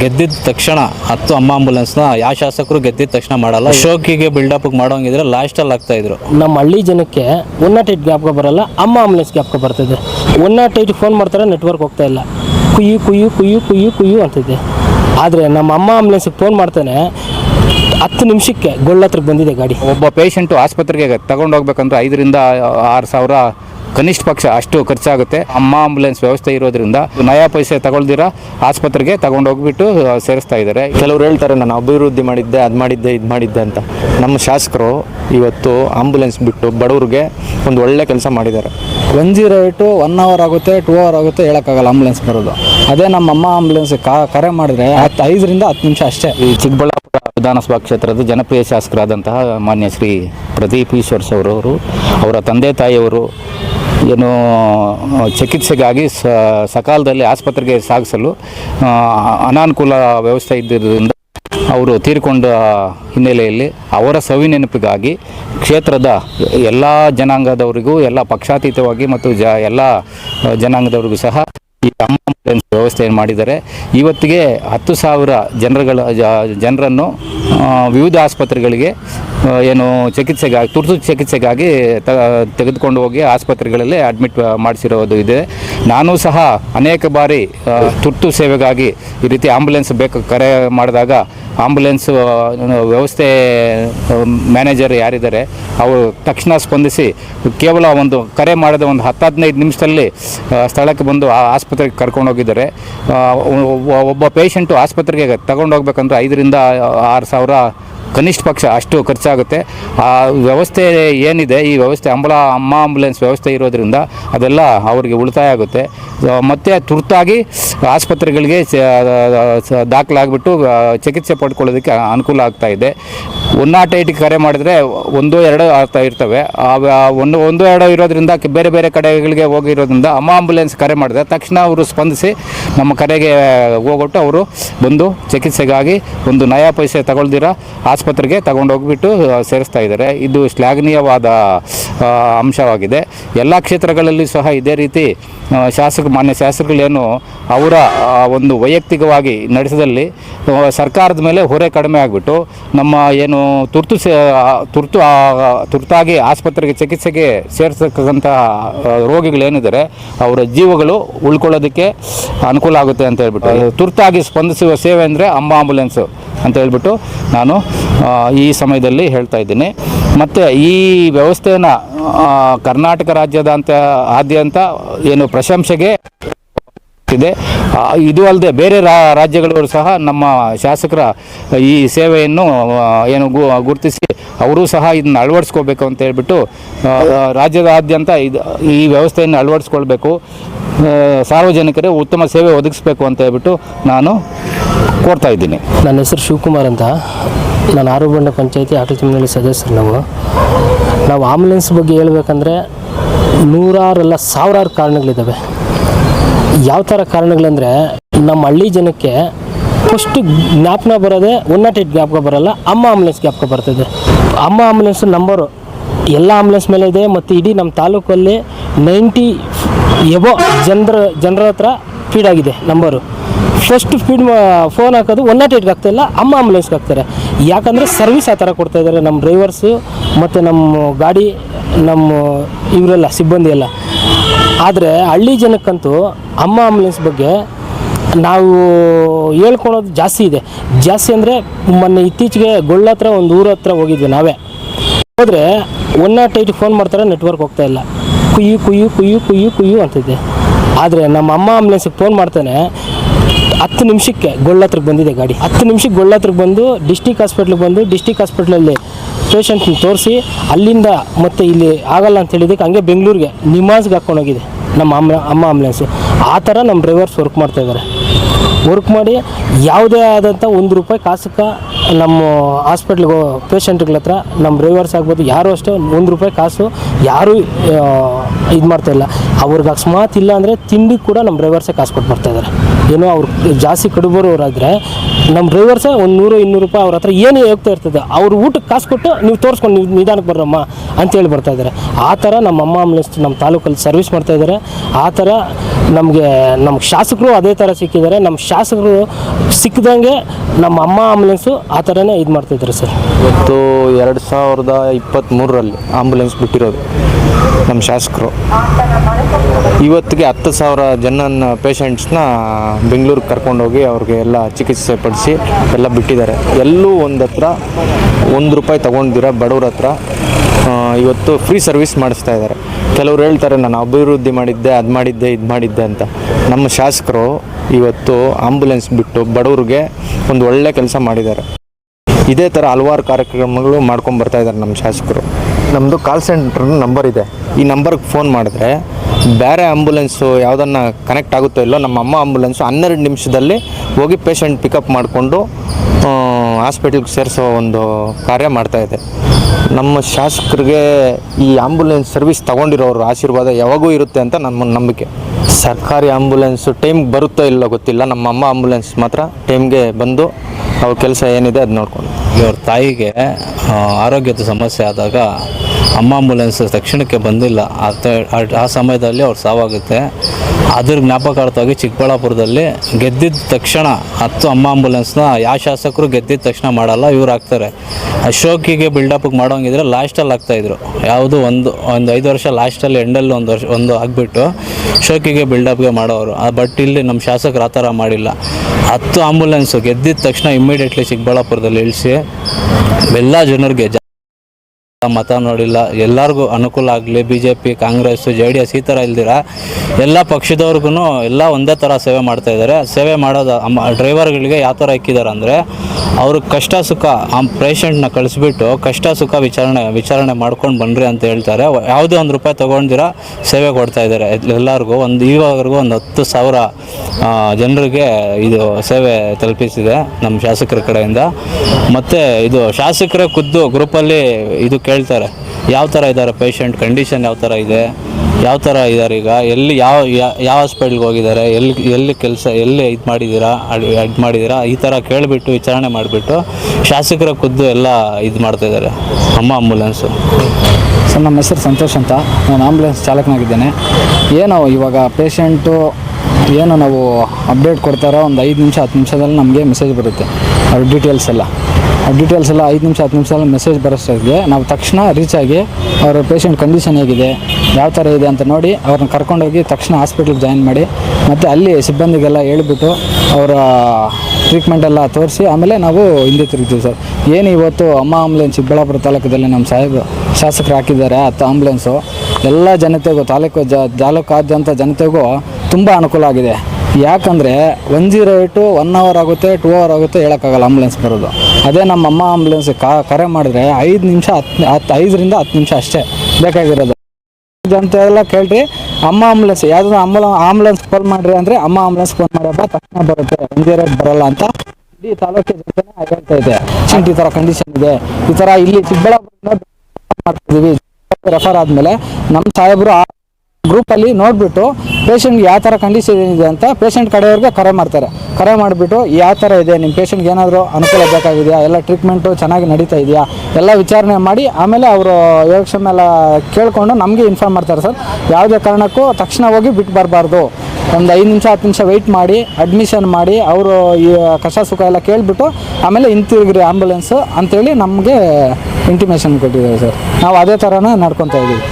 ಗೆದ್ದಿದ ತಕ್ಷಣ ಹತ್ತು ಅಮ್ಮ ಆಂಬುಲೆನ್ಸ್ನ ಯಾವ ಶಾಸಕರು ಗೆದ್ದಿದ ತಕ್ಷಣ ಮಾಡಲ್ಲ. ಶೋಕಿಗೆ ಬಿಲ್ಡಪ್ ಮಾಡೋಂಗಿದ್ರೆ ಲಾಸ್ಟಲ್ಲಿ ಆಗ್ತಾ ಇದ್ರು. ನಮ್ಮ ಹಳ್ಳಿ ಜನಕ್ಕೆ ಒನ್ ನಾಟ್ ಏಟ್ ಗ್ಯಾಪ್ಗೆ ಬರಲ್ಲ ಅಮ್ಮ ಆಂಬುಲೆನ್ಸ್ ಗ್ಯಾಪ್ಗೆ ಬರ್ತಿದೆ. ಒನ್ ನಾಟ್ ಏಟ್ ಫೋನ್ ಮಾಡ್ತಾರೆ ನೆಟ್ವರ್ಕ್ ಹೋಗ್ತಾ ಇಲ್ಲ. ಕುಯ್ಯು ಕುಯ್ಯು ಕುಯ್ಯು ಕುಯ್ಯು ಕುಯ್ಯು ಅಂತಿದೆ. ಆದರೆ ನಮ್ಮ ಅಮ್ಮ ಆಂಬುಲೆನ್ಸಿಗೆ ಫೋನ್ ಮಾಡ್ತಾನೆ ಹತ್ತು ನಿಮಿಷಕ್ಕೆ ಗೊಳ್ಳತ್ರಕ್ಕೆ ಬಂದಿದೆ ಗಾಡಿ. ಒಬ್ಬ ಪೇಷಂಟು ಆಸ್ಪತ್ರೆಗೆ ತಗೊಂಡು ಹೋಗ್ಬೇಕಂದ್ರೆ ಐದರಿಂದ ಆರು ಸಾವಿರ ಕನಿಷ್ಠ ಪಕ್ಷ ಅಷ್ಟು ಖರ್ಚಾಗುತ್ತೆ. ಅಮ್ಮ ಆಂಬುಲೆನ್ಸ್ ವ್ಯವಸ್ಥೆ ಇರೋದ್ರಿಂದ ನಯಾ ಪೈಸೆ ತಗೊಳ್ದಿರ ಆಸ್ಪತ್ರೆಗೆ ತಗೊಂಡು ಹೋಗ್ಬಿಟ್ಟು ಸೇರಿಸ್ತಾ ಇದ್ದಾರೆ. ಕೆಲವರು ಹೇಳ್ತಾರೆ ನಾನು ಅಭಿವೃದ್ಧಿ ಮಾಡಿದ್ದೆ ಅದು ಮಾಡಿದ್ದೆ ಇದು ಮಾಡಿದ್ದೆ ಅಂತ. ನಮ್ಮ ಶಾಸಕರು ಇವತ್ತು ಆಂಬುಲೆನ್ಸ್ ಬಿಟ್ಟು ಬಡವ್ರಿಗೆ ಒಂದು ಒಳ್ಳೆ ಕೆಲಸ ಮಾಡಿದ್ದಾರೆ. One zero eight one hour ಆಗುತ್ತೆ ಟೂ ಅವರ್ ಆಗುತ್ತೆ ಹೇಳೋಕ್ಕಾಗಲ್ಲ ಆಂಬುಲೆನ್ಸ್ ಬರೋದು. ಅದೇ ನಮ್ಮ ಅಮ್ಮ ಆಂಬುಲೆನ್ಸ್ ಕರೆ ಮಾಡಿದ್ರೆ ಹತ್ತು ಐದರಿಂದ ಹತ್ತು ನಿಮಿಷ ಅಷ್ಟೇ. ಈ ಚಿಕ್ಕಬಳ್ಳಾಪುರ ವಿಧಾನಸಭಾ ಕ್ಷೇತ್ರದ ಜನಪ್ರಿಯ ಶಾಸಕರಾದಂತಹ ಮಾನ್ಯ ಶ್ರೀ ಪ್ರದೀಪ್ ಈಶ್ವರ್ ಅವರವರು ಅವರ ತಂದೆ ತಾಯಿಯವರು ಏನು ಚಿಕಿತ್ಸೆಗಾಗಿ ಸಕಾಲದಲ್ಲಿ ಆಸ್ಪತ್ರೆಗೆ ಸಾಗಿಸಲು ಅನಾನುಕೂಲ ವ್ಯವಸ್ಥೆ ಇದ್ದಿದ್ದರಿಂದ ಅವರು ತೀರಿಕೊಂಡ ಹಿನ್ನೆಲೆಯಲ್ಲಿ ಅವರ ಸವಿ ನೆನಪಿಗಾಗಿ ಕ್ಷೇತ್ರದ ಎಲ್ಲ ಜನಾಂಗದವರಿಗೂ, ಎಲ್ಲ ಪಕ್ಷಾತೀತವಾಗಿ ಮತ್ತು ಜ, ಎಲ್ಲ ಜನಾಂಗದವರಿಗೂ ಸಹ ಈ ಆಂಬುಲೆನ್ಸ್ ವ್ಯವಸ್ಥೆಯನ್ನು ಮಾಡಿದ್ದಾರೆ? ಇವತ್ತಿಗೆ ಹತ್ತು ಸಾವಿರ ಜನರುಗಳ ಜನರನ್ನು ವಿವಿಧ ಆಸ್ಪತ್ರೆಗಳಿಗೆ ಏನು ಚಿಕಿತ್ಸೆಗಾಗಿ ತುರ್ತು ಚಿಕಿತ್ಸೆಗಾಗಿ ತೆಗೆದುಕೊಂಡು ಹೋಗಿ ಆಸ್ಪತ್ರೆಗಳಲ್ಲಿ ಅಡ್ಮಿಟ್ ಮಾಡಿಸಿರೋದು ಇದೆ. ನಾನು ಸಹ ಅನೇಕ ಬಾರಿ ತುರ್ತು ಸೇವೆಗಾಗಿ ಈ ರೀತಿ ಆಂಬುಲೆನ್ಸ್ ಬೇಕು, ಕರೆ ಮಾಡಿದಾಗ ಆಂಬುಲೆನ್ಸ್ ವ್ಯವಸ್ಥೆ ಮ್ಯಾನೇಜರ್ ಯಾರಿದ್ದಾರೆ, ಅವರು ತಕ್ಷಣ ಸ್ಪಂದಿಸಿ ಕೇವಲ ಒಂದು ಕರೆ ಮಾಡಿದ ಒಂದು ಹತ್ತು ಹದಿನೈದು ನಿಮಿಷದಲ್ಲಿ ಸ್ಥಳಕ್ಕೆ ಬಂದು ಆ ಆಸ್ಪತ್ರೆಗೆ ಕರ್ಕೊಂಡು ಹೋಗಿದ್ದಾರೆ. ಒಬ್ಬ- ಪೇಷಂಟು ಆಸ್ಪತ್ರೆಗೆ ತಗೊಂಡು ಹೋಗ್ಬೇಕಂದ್ರೆ ಐದರಿಂದ ಆರು ಸಾವಿರ ಕನಿಷ್ಠ ಪಕ್ಷ ಅಷ್ಟು ಖರ್ಚಾಗುತ್ತೆ. ಆ ವ್ಯವಸ್ಥೆ ಏನಿದೆ, ಈ ವ್ಯವಸ್ಥೆ ಅಂಬಲ, ಅಮ್ಮ ಆಂಬುಲೆನ್ಸ್ ವ್ಯವಸ್ಥೆ ಇರೋದ್ರಿಂದ ಅದೆಲ್ಲ ಅವರಿಗೆ ಉಳಿತಾಯ ಆಗುತ್ತೆ. ಮತ್ತು ತುರ್ತಾಗಿ ಆಸ್ಪತ್ರೆಗಳಿಗೆ ದಾಖಲಾಗ್ಬಿಟ್ಟು ಚಿಕಿತ್ಸೆ ಪಡ್ಕೊಳ್ಳೋದಕ್ಕೆ ಅನುಕೂಲ ಆಗ್ತಾ ಇದೆ. ಒನ್ ನಾಟ್ ಏಯ್ಟಿಗೆ ಕರೆ ಮಾಡಿದ್ರೆ ಒಂದು, ಎರಡು ಆಗ್ತಾ ಇರ್ತವೆ. ಒಂದು ಒಂದು, ಎರಡು ಇರೋದ್ರಿಂದ ಬೇರೆ ಬೇರೆ ಕಡೆಗಳಿಗೆ ಹೋಗಿರೋದ್ರಿಂದ ಅಮ್ಮ ಆಂಬುಲೆನ್ಸ್ ಕರೆ ಮಾಡಿದ್ರೆ ತಕ್ಷಣ ಅವರು ಸ್ಪಂದಿಸಿ ನಮ್ಮ ಕರೆಗೆ ಹೋಗ್ಬಿಟ್ಟು ಅವರು ಬಂದು ಚಿಕಿತ್ಸೆಗಾಗಿ ಒಂದು ನಯಾ ಪೈಸೆ ತಗೊಳ್ದಿರ. ಆಸ್ಪತ್ರೆಗೆ ತಗೊಂಡೋಗ್ಬಿಟ್ಟು ಸೇರಿಸ್ತಾ ಇದ್ದಾರೆ. ಇದು ಶ್ಲಾಘನೀಯವಾದ ಅಂಶವಾಗಿದೆ. ಎಲ್ಲ ಕ್ಷೇತ್ರಗಳಲ್ಲಿ ಸಹ ಇದೇ ರೀತಿ ಶಾಸಕ ಮಾನ್ಯ ಶಾಸಕಗಳೇನು ಅವರ ಒಂದು ವೈಯಕ್ತಿಕವಾಗಿ ನಡೆಸದಲ್ಲಿ ಸರ್ಕಾರದ ಮೇಲೆ ಹೊರೆ ಕಡಿಮೆ ಆಗಿಬಿಟ್ಟು ನಮ್ಮ ಏನು ತುರ್ತು ತುರ್ತು ತುರ್ತಾಗಿ ಆಸ್ಪತ್ರೆಗೆ ಚಿಕಿತ್ಸೆಗೆ ಸೇರಿಸತಕ್ಕಂಥ ರೋಗಿಗಳೇನಿದ್ದಾರೆ ಅವರ ಜೀವಗಳು ಉಳ್ಕೊಳ್ಳೋದಕ್ಕೆ ಅನುಕೂಲ ಆಗುತ್ತೆ ಅಂತ ಹೇಳ್ಬಿಟ್ಟು. ತುರ್ತಾಗಿ ಸ್ಪಂದಿಸುವ ಸೇವೆ ಅಂದರೆ ಅಂಬಾ ಆಂಬುಲೆನ್ಸು ಅಂತ ಹೇಳ್ಬಿಟ್ಟು ನಾನು ಈ ಸಮಯದಲ್ಲಿ ಹೇಳ್ತಾ ಇದ್ದೀನಿ. ಮತ್ತು ಈ ವ್ಯವಸ್ಥೆಯನ್ನು ಕರ್ನಾಟಕ ರಾಜ್ಯದಾಂತ, ಆದ್ಯಂತ ಏನು ಪ್ರಶಂಸೆಗೆ ಇದೆ. ಇದು ಅಲ್ಲದೆ ಬೇರೆ ರಾಜ್ಯಗಳವರು ಸಹ ನಮ್ಮ ಶಾಸಕರ ಈ ಸೇವೆಯನ್ನು ಏನು ಗುರುತಿಸಿ ಅವರು ಸಹ ಇದನ್ನು ಅಳವಡಿಸ್ಕೋಬೇಕು ಅಂತ ಹೇಳ್ಬಿಟ್ಟು ರಾಜ್ಯದಾದ್ಯಂತ ಇದು, ಈ ವ್ಯವಸ್ಥೆಯನ್ನು ಅಳವಡಿಸ್ಕೊಳ್ಬೇಕು. ಸಾರ್ವಜನಿಕರೇ ಉತ್ತಮ ಸೇವೆ ಒದಗಿಸ್ಬೇಕು ಅಂತ ಹೇಳ್ಬಿಟ್ಟು ನಾನು ಕೋರ್ತಾ ಇದ್ದೀನಿ. ನನ್ನ ಹೆಸರು ಶಿವಕುಮಾರ್ ಅಂತ. ನಾನು ಆರೋಗ್ಯ ಪಂಚಾಯತಿ ಆಟೋ ಸದಸ್ಯರು ನಾವು. ನಾವು ಆಂಬುಲೆನ್ಸ್ ಬಗ್ಗೆ ಹೇಳ್ಬೇಕಂದ್ರೆ ನೂರಾರಲ್ಲ ಸಾವಿರಾರು ಕಾರಣಗಳಿದ್ದಾವೆ. ಯಾವ ಥರ ಕಾರಣಗಳಂದರೆ ನಮ್ಮ ಹಳ್ಳಿ ಜನಕ್ಕೆ ಫಸ್ಟ್ ಜ್ಞಾಪನ ಬರೋದೇ ಒನ್ ನಾಟ್ ಏಟ್ ಜ್ಞಾಪಕ ಬರೋಲ್ಲ, ಅಮ್ಮ ಆಂಬುಲೆನ್ಸ್ ಜ್ಞಾಪಕ ಬರ್ತದೆ. ಅಮ್ಮ ಆಂಬುಲೆನ್ಸ್ ನಂಬರು ಎಲ್ಲ ಆಂಬುಲೆನ್ಸ್ ಮೇಲೆ ಇದೆ ಮತ್ತು ಇಡೀ ನಮ್ಮ ತಾಲೂಕಲ್ಲಿ ನೈಂಟಿ ಎಬೋ ಜನರ ಜನರ ಹತ್ರ ಫೀಡ್ ಆಗಿದೆ ನಂಬರು ಫಸ್ಟ್ ಫೀಡ್ ಫೋನ್ ಹಾಕೋದು ಒನ್ ನಾಟ್ ಏಟ್ಗೆ ಆಗ್ತಾಯಿಲ್ಲ ಅಮ್ಮ ಆಂಬುಲೆನ್ಸ್ಗೆ ಹಾಕ್ತಾರೆ. ಯಾಕಂದರೆ ಸರ್ವಿಸ್ ಆ ಥರ ಕೊಡ್ತಾ ಇದ್ದಾರೆ ನಮ್ಮ ಡ್ರೈವರ್ಸು ಮತ್ತು ನಮ್ಮ ಗಾಡಿ, ನಮ್ಮ ಇವರೆಲ್ಲ ಸಿಬ್ಬಂದಿ ಎಲ್ಲ ಆದರೆ ಹಳ್ಳಿ ಜನಕ್ಕಂತೂ ಅಮ್ಮ ಆಂಬುಲೆನ್ಸ್ ಬಗ್ಗೆ ನಾವು ಹೇಳ್ಕೊಳೋದು ಜಾಸ್ತಿ ಇದೆ. ಜಾಸ್ತಿ ಅಂದರೆ ಮೊನ್ನೆ ಇತ್ತೀಚೆಗೆ ಗೊಳ್ಳ ಹತ್ರ ಒಂದು ಊರ ಹತ್ರ ಹೋಗಿದ್ವಿ ನಾವೇ. ಹೋದರೆ ಒನ್ ನಾಟ್ ಏಯ್ಟ್ ಫೋನ್ ಮಾಡ್ತಾರೆ, ನೆಟ್ವರ್ಕ್ ಹೋಗ್ತಾ ಇಲ್ಲ. ಕುಯ್ಯು ಕುಯ್ಯು ಕುಯ್ಯು ಕುಯ್ಯು ಕುಯ್ಯು ಅಂತಿದ್ದೆ ಆದರೆ ನಮ್ಮ ಅಮ್ಮ ಆಂಬುಲೆನ್ಸಿಗೆ ಫೋನ್ ಮಾಡ್ತಾನೆ, ಹತ್ತು ನಿಮಿಷಕ್ಕೆ ಗೊಳ್ಳ ಹತ್ರಕ್ಕೆ ಬಂದಿದೆ ಗಾಡಿ. ಹತ್ತು ನಿಮಿಷಕ್ಕೆ ಗೊಳ್ಳ ಹತ್ರಕ್ಕೆ ಬಂದು ಡಿಸ್ಟಿಕ್ ಹಾಸ್ಪಿಟ್ಲಿಗೆ ಬಂದು ಡಿಸ್ಟಿಕ್ ಹಾಸ್ಪಿಟ್ಲಲ್ಲಿ ಪೇಷಂಟ್ನ ತೋರಿಸಿ, ಅಲ್ಲಿಂದ ಮತ್ತೆ ಇಲ್ಲಿ ಆಗಲ್ಲ ಅಂತ ಹೇಳಿದಕ್ಕೆ ಹಂಗೆ ಬೆಂಗಳೂರಿಗೆ ನಿಮಾಜ್ಗೆ ಹಾಕ್ಕೊಂಡೋಗಿದೆ ನಮ್ಮ ಅಮ್ಮ ಅಮ್ಮ ಆಂಬುಲೆನ್ಸು ಆ ಥರ ನಮ್ಮ ಡ್ರೈವರ್ಸ್ ವರ್ಕ್ ಮಾಡ್ತಾ ಇದ್ದಾರೆ. ವರ್ಕ್ ಮಾಡಿ ಯಾವುದೇ ಆದಂಥ ಒಂದು ರೂಪಾಯಿ ಕಾಸಕ್ಕೆ ನಮ್ಮ ಹಾಸ್ಪಿಟ್ಲ್ಗೆ ಪೇಷಂಟ್ಗಳ ಹತ್ರ ನಮ್ಮ ಡ್ರೈವರ್ಸ್ ಆಗ್ಬೋದು, ಯಾರು ಅಷ್ಟೇ ಒಂದು ರೂಪಾಯಿ ಕಾಸು ಯಾರೂ ಇದು ಮಾಡ್ತಾ ಇಲ್ಲ. ಅವ್ರಿಗೆ ಅಕಸ್ಮಾತ್ ಇಲ್ಲ ಅಂದರೆ ತಿಂಡಿ ಕೂಡ ನಮ್ಮ ಡ್ರೈವರ್ಸೇ ಕಾಸು ಕೊಟ್ಟು ಬರ್ತಾಯಿದ್ದಾರೆ ಏನೋ ಅವ್ರು ಜಾಸ್ತಿ ಕಡುಬರೋರಾದರೆ ನಮ್ಮ ಡ್ರೈವರ್ಸೇ ಒಂದು ನೂರು, ಇನ್ನೂರು ರೂಪಾಯಿ ಅವ್ರ ಹತ್ರ ಏನು ಹೋಗ್ತಾ ಇರ್ತದೆ, ಅವ್ರು ಊಟಕ್ಕೆ ಕಾಸು ಕೊಟ್ಟು ನೀವು ತೋರಿಸ್ಕೊಂಡು ನೀವು ನಿಧಾನಕ್ಕೆ ಬರ್ರಮ್ಮ ಅಂತೇಳಿ ಬರ್ತಾ ಇದ್ದಾರೆ ಆ ಥರ ನಮ್ಮ ಅಮ್ಮ ಆಂಬುಲೆನ್ಸ್ ನಮ್ಮ ತಾಲೂಕಲ್ಲಿ ಸರ್ವಿಸ್ ಮಾಡ್ತಾ ಇದ್ದಾರೆ ಆ ಥರ ನಮಗೆ ನಮ್ಮ ಶಾಸಕರು ಅದೇ ಥರ ಸಿಕ್ಕಿದ್ದಾರೆ. ನಮ್ಮ ಶಾಸಕರು ಸಿಕ್ಕಿದಂಗೆ ನಮ್ಮ ಅಮ್ಮ ಆಂಬುಲೆನ್ಸು ಆ ಥರನೇ ಇದು ಮಾಡ್ತಿದ್ದಾರೆ ಸರ್. ಇವತ್ತು ಎರಡು ಸಾವಿರದ ಇಪ್ಪತ್ತ್ಮೂರರಲ್ಲಿ ಆಂಬುಲೆನ್ಸ್ ಬಿಟ್ಟಿರೋದು. ನಮ್ಮ ಶಾಸಕರು. ಇವತ್ತಿಗೆ ಹತ್ತು ಸಾವಿರ ಜನನ ಪೇಷಂಟ್ಸ್ನ ಬೆಂಗಳೂರಿಗೆ ಕರ್ಕೊಂಡೋಗಿ ಅವ್ರಿಗೆ ಎಲ್ಲ ಚಿಕಿತ್ಸೆ ಪಡಿಸಿ ಎಲ್ಲ ಬಿಟ್ಟಿದ್ದಾರೆ. ಎಲ್ಲೂ ಒಂದು ಹತ್ರ ಒಂದು ರೂಪಾಯಿ ತೊಗೊಂಡಿರ ಬಡವ್ರ ಹತ್ರ ಇವತ್ತು ಫ್ರೀ ಸರ್ವಿಸ್ ಮಾಡಿಸ್ತಾ ಇದ್ದಾರೆ. ಕೆಲವ್ರು ಹೇಳ್ತಾರೆ, ನಾನು ಅಭಿವೃದ್ಧಿ ಮಾಡಿದ್ದೆ, ಅದು ಮಾಡಿದ್ದೆ, ಇದು ಮಾಡಿದ್ದೆ ಅಂತ. ನಮ್ಮ ಶಾಸಕರು ಇವತ್ತು ಆಂಬುಲೆನ್ಸ್ ಬಿಟ್ಟು ಬಡವ್ರಿಗೆ ಒಂದು ಒಳ್ಳೆ ಕೆಲಸ ಮಾಡಿದ್ದಾರೆ. ಇದೇ ಥರ ಹಲವಾರು ಕಾರ್ಯಕ್ರಮಗಳು ಮಾಡ್ಕೊಂಡು ಬರ್ತಾ ಇದ್ದಾರೆ ನಮ್ಮ ಶಾಸಕರು. ನಮ್ಮದು ಕಾಲ್ ಸೆಂಟರ್ ನಂಬರ್ ಇದೆ. ಈ ನಂಬರ್ಗೆ ಫೋನ್ ಮಾಡಿದ್ರೆ ಬೇರೆ ಆ್ಯಂಬುಲೆನ್ಸು ಯಾವುದನ್ನು ಕನೆಕ್ಟ್ ಆಗುತ್ತೋ ಇಲ್ಲೋ ನಮ್ಮ ಅಮ್ಮ ಆಂಬುಲೆನ್ಸು ಹನ್ನೆರಡು ನಿಮಿಷದಲ್ಲಿ ಹೋಗಿ ಪೇಷಂಟ್ ಪಿಕಪ್ ಮಾಡಿಕೊಂಡು ಹಾಸ್ಪಿಟಲ್ಗೆ ಸೇರಿಸೋ ಒಂದು ಕಾರ್ಯ ಮಾಡ್ತಾ ಇದೆ. ನಮ್ಮ ಶಾಸಕರಿಗೆ ಈ ಆ್ಯಂಬುಲೆನ್ಸ್ ಸರ್ವಿಸ್ ತೊಗೊಂಡಿರೋರು ಆಶೀರ್ವಾದ ಯಾವಾಗೂ ಇರುತ್ತೆ ಅಂತ ನಮ್ಮ ನಂಬಿಕೆ. ಸರ್ಕಾರಿ ಆಂಬುಲೆನ್ಸು ಟೈಮ್ಗೆ ಬರುತ್ತೋ ಇಲ್ಲೋ ಗೊತ್ತಿಲ್ಲ. ನಮ್ಮ ಅಮ್ಮ ಆಂಬುಲೆನ್ಸ್ ಮಾತ್ರ ಟೈಮ್ಗೆ ಬಂದು ಅವ್ರ ಕೆಲಸ ಏನಿದೆ ಅದು ನೋಡ್ಕೊಂಡು. ಇವ್ರ ತಾಯಿಗೆ ಆರೋಗ್ಯದ ಸಮಸ್ಯೆ ಆದಾಗ ಅಮ್ಮ ಆಂಬ್ಯುಲೆನ್ಸ್ ತಕ್ಷಣಕ್ಕೆ ಬಂದಿಲ್ಲ. ಆ ಸಮಯದಲ್ಲಿ ಅವ್ರು ಸಾವಾಗುತ್ತೆ. ಅದ್ರ ಜ್ಞಾಪಕಾರ್ಥವಾಗಿ ಚಿಕ್ಕಬಳ್ಳಾಪುರದಲ್ಲಿ ಗೆದ್ದಿದ ತಕ್ಷಣ ಹತ್ತು ಅಮ್ಮ ಆಂಬುಲೆನ್ಸ್ನ ಯಾವ ಶಾಸಕರು ಗೆದ್ದಿದ ತಕ್ಷಣ ಮಾಡಲ್ಲ, ಇವ್ರು ಹಾಕ್ತಾರೆ. ಅಶೋಕಿಗೆ ಬಿಲ್ಡಪ್ಗೆ ಮಾಡೋಂಗಿದ್ರೆ ಲಾಸ್ಟಲ್ಲಿ ಹಾಕ್ತಾಯಿದ್ರು ಯಾವುದು ಒಂದು ಒಂದು ಐದು ವರ್ಷ ಲಾಸ್ಟಲ್ಲಿ ಎಂಡಲ್ಲಿ ಒಂದು ವರ್ಷ, ಒಂದು ಹಾಕ್ಬಿಟ್ಟು ಶೋಕಿಗೆ ಬಿಲ್ಡಪ್ಗೆ ಮಾಡೋರು. ಬಟ್ ಇಲ್ಲಿ ನಮ್ಮ ಶಾಸಕರು ಆ ಥರ ಮಾಡಿಲ್ಲ. ಹತ್ತು ಆಂಬುಲೆನ್ಸು ಗೆದ್ದಿದ ತಕ್ಷಣ ಇಮ್ಮಿಡಿಯೇಟ್ಲಿ ಚಿಕ್ಕಬಳ್ಳಾಪುರದಲ್ಲಿ ಇಳಿಸಿ, ಎಲ್ಲ ಜನರಿಗೆ ಮತ ನೋಡಿಲ್ಲ. ಎಲ್ಲರಿಗೂ ಅನುಕೂಲ ಆಗಲಿ. B J P Congress, J D S ಈ ಥರ ಇಲ್ದಿರ? ಎಲ್ಲ ಪಕ್ಷದವ್ರಿಗೂ ಎಲ್ಲ ಒಂದೇ ಥರ ಸೇವೆ ಮಾಡ್ತಾ ಇದ್ದಾರೆ. ಸೇವೆ ಮಾಡೋದು ಡ್ರೈವರ್ಗಳಿಗೆ ಯಾವ ಥರ ಇಕ್ಕಿದ್ದಾರೆ ಅಂದರೆ ಅವ್ರಿಗೆ ಕಷ್ಟ ಸುಖ ಆ ಪೇಷಂಟ್ನ ಕಳಿಸ್ಬಿಟ್ಟು ಕಷ್ಟ ಸುಖ ವಿಚಾರಣೆ ವಿಚಾರಣೆ ಮಾಡ್ಕೊಂಡು ಬನ್ನಿರಿ ಅಂತ ಹೇಳ್ತಾರೆ. ಯಾವುದೇ ಒಂದು ರೂಪಾಯಿ ತೊಗೊಂಡಿರ, ಸೇವೆ ಕೊಡ್ತಾ ಇದ್ದಾರೆ. ಎಲ್ಲರಿಗೂ ಒಂದು ಇವಾಗವರೆಗೂ ಒಂದು ಹತ್ತು ಸಾವಿರ ಜನರಿಗೆ ಇದು ಸೇವೆ ತಲುಪಿಸಿದೆ ನಮ್ಮ ಶಾಸಕರ ಕಡೆಯಿಂದ. ಮತ್ತು ಇದು ಶಾಸಕರ ಖುದ್ದು ಗ್ರೂಪಲ್ಲಿ ಇದು ಕೇಳ್ತಾರೆ, ಯಾವ ಥರ ಇದ್ದಾರೆ ಪೇಷಂಟ್ ಕಂಡೀಷನ್ ಯಾವ ಥರ ಇದೆ, ಯಾವ ಥರ ಇದ್ದಾರೆ ಈಗ, ಎಲ್ಲಿ ಯಾವ ಯಾವ ಹಾಸ್ಪಿಟ್ಲ್ಗೆ ಹೋಗಿದ್ದಾರೆ, ಎಲ್ಲಿ ಎಲ್ಲಿ ಕೆಲಸ, ಎಲ್ಲಿ ಇದು ಮಾಡಿದ್ದೀರಾ, ಅಡ್ ಮಾಡಿದ್ದೀರಾ, ಈ ಥರ ಕೇಳಿಬಿಟ್ಟು ವಿಚಾರಣೆ ಮಾಡಿಬಿಟ್ಟು ಶಾಸಕರ ಖುದ್ದು ಎಲ್ಲ ಇದು ಮಾಡ್ತಾಯಿದ್ದಾರೆ ಅಮ್ಮ ಆಂಬುಲೆನ್ಸು. ಸರ್, ನಮ್ಮ ಹೆಸರು ಸಂತೋಷ್ ಅಂತ. ನಾನು ಆಂಬುಲೆನ್ಸ್ ಚಾಲಕನಾಗಿದ್ದೇನೆ. ಏನು ಇವಾಗ ಪೇಷಂಟು ಏನು ನಾವು ಅಪ್ಡೇಟ್ ಕೊಡ್ತಾರೋ ಒಂದು ಐದು ನಿಮಿಷ, ಹತ್ತು ನಿಮಿಷದಲ್ಲಿ ನಮಗೆ ಮೆಸೇಜ್ ಬರುತ್ತೆ. ಅವ್ರ ಡೀಟೇಲ್ಸ್ ಎಲ್ಲ. ಆ ಡೀಟೇಲ್ಸ್ ಎಲ್ಲ ಐದು ನಿಮಿಷ, ಹತ್ತು ನಿಮಿಷದಲ್ಲಿ ಮೆಸೇಜ್ ಬರೋಷ್ಟೊತ್ತಿಗೆ ನಾವು ತಕ್ಷಣ ರೀಚ್ ಆಗಿ ಅವರ ಪೇಷಂಟ್ ಕಂಡೀಷನ್ ಹೇಗಿದೆ, ಯಾವ ಥರ ಇದೆ ಅಂತ ನೋಡಿ ಅವ್ರನ್ನ ಕರ್ಕೊಂಡೋಗಿ ತಕ್ಷಣ ಹಾಸ್ಪಿಟ್ಲಿಗೆ ಜಾಯಿನ್ ಮಾಡಿ, ಮತ್ತು ಅಲ್ಲಿ ಸಿಬ್ಬಂದಿಗೆಲ್ಲ ಹೇಳಿಬಿಟ್ಟು ಅವರ ಟ್ರೀಟ್ಮೆಂಟ್ ಎಲ್ಲ ತೋರಿಸಿ, ಆಮೇಲೆ ನಾವು ಹಿಂದೆ ತಿರುಗ್ತೀವಿ ಸರ್. ಏನು ಇವತ್ತು ಅಮ್ಮ ಆಂಬುಲೆನ್ಸ್ ಚಿಕ್ಕಬಳ್ಳಾಪುರ ತಾಲೂಕದಲ್ಲಿ ನಮ್ಮ ಸಾಹೇಬ್, ಶಾಸಕರು ಹಾಕಿದ್ದಾರೆ ಹತ್ತು ಆಂಬುಲೆನ್ಸು ಎಲ್ಲ ಜನತೆಗೂ, ತಾಲೂಕು ಜ, ತಾಲೂಕಾದ್ಯಂತ ಜನತೆಗೂ ತುಂಬ ಅನುಕೂಲ ಆಗಿದೆ. ಯಾಕಂದರೆ one zero eight one hour ಆಗುತ್ತೆ ಟೂ ಅವರ್ ಆಗುತ್ತೆ ಹೇಳೋಕ್ಕಾಗಲ್ಲ ಆಂಬುಲೆನ್ಸ್ ಬರೋದು. ಅದೇ ನಮ್ಮ ಅಮ್ಮ ಆಂಬುಲೆನ್ಸ್ ಕರೆ ಮಾಡಿದ್ರೆ ಐದು ನಿಮಿಷ ಹತ್ತು ಹತ್ತು ಐದರಿಂದ ಹತ್ತು ನಿಮಿಷ ಅಷ್ಟೇ ಬೇಕಾಗಿರೋದು. ಅಂತ ಎಲ್ಲ ಕೇಳ್ರಿ, ಅಮ್ಮ ಆಂಬುಲೆನ್ಸ್ ಯಾವುದಾದ್ರು ಆಂಬುಲ ಆಂಬುಲೆನ್ಸ್ ಫೋನ್ ಮಾಡಿರಿ ಅಂದರೆ ಅಮ್ಮ ಆಂಬುಲೆನ್ಸ್ ಫೋನ್ ಮಾಡ್ಯಪ್ಪ ತಕ್ಷಣ ಬರುತ್ತೆ, ಒಂದೇ ರೇಟ್ ಬರಲ್ಲ ಅಂತ ಇಡೀ ತಾಲೂಕಿನ ಜನತೆನೇ ಹೇಳ್ತಾ ಇದೆ. ಈ ಥರ ಕಂಡೀಷನ್ ಇದೆ, ಈ ಥರ ಇಲ್ಲಿ ಚಿಕ್ಕಬಳ್ಳಾಪುರ ರೆಫರ್ ಆದಮೇಲೆ ನಮ್ಮ ಸಾಹೇಬರು ಗ್ರೂಪಲ್ಲಿ ನೋಡಿಬಿಟ್ಟು ಪೇಷಂಟ್ಗೆ ಯಾವ ಥರ ಕಂಡೀಷನ್ ಇದೆ ಅಂತ ಪೇಷಂಟ್ ಕಡೆಯವ್ರಿಗೆ ಕರೆ ಮಾಡ್ತಾರೆ. ಕರೆ ಮಾಡಿಬಿಟ್ಟು ಯಾವ ಥರ ಇದೆ ನಿಮ್ಮ ಪೇಷಂಟ್ಗೆ ಏನಾದರೂ ಅನುಕೂಲ ಬೇಕಾಗಿದೆಯಾ? ಎಲ್ಲ ಟ್ರೀಟ್ಮೆಂಟು ಚೆನ್ನಾಗಿ ನಡೀತಾ ಇದೆಯಾ? ಎಲ್ಲ ವಿಚಾರಣೆ ಮಾಡಿ ಆಮೇಲೆ ಅವರು ಯೋಗಕ್ಷೇಮ ಎಲ್ಲ ಕೇಳಿಕೊಂಡು ನಮಗೆ ಇನ್ಫಾರ್ಮ್ ಮಾಡ್ತಾರೆ ಸರ್. ಯಾವುದೇ ಕಾರಣಕ್ಕೂ ತಕ್ಷಣ ಹೋಗಿ ಬಿಟ್ಟು ಬರಬಾರ್ದು. ಒಂದು ಐದು ನಿಮಿಷ, ಹತ್ತು ನಿಮಿಷ ವೆಯ್ಟ್ ಮಾಡಿ ಅಡ್ಮಿಷನ್ ಮಾಡಿ, ಅವರು ಈ ಕಷ ಸುಖ ಎಲ್ಲ ಕೇಳಿಬಿಟ್ಟು ಆಮೇಲೆ ಹಿಂತಿರುಗ್ರಿ ಆ್ಯಂಬುಲೆನ್ಸು ಅಂಥೇಳಿ ನಮಗೆ ಇಂಟಿಮೇಷನ್ ಕೊಟ್ಟಿದ್ದಾರೆ ಸರ್. ನಾವು ಅದೇ ಥರನೇ ನಡ್ಕೊತಾ ಇದ್ದೀವಿ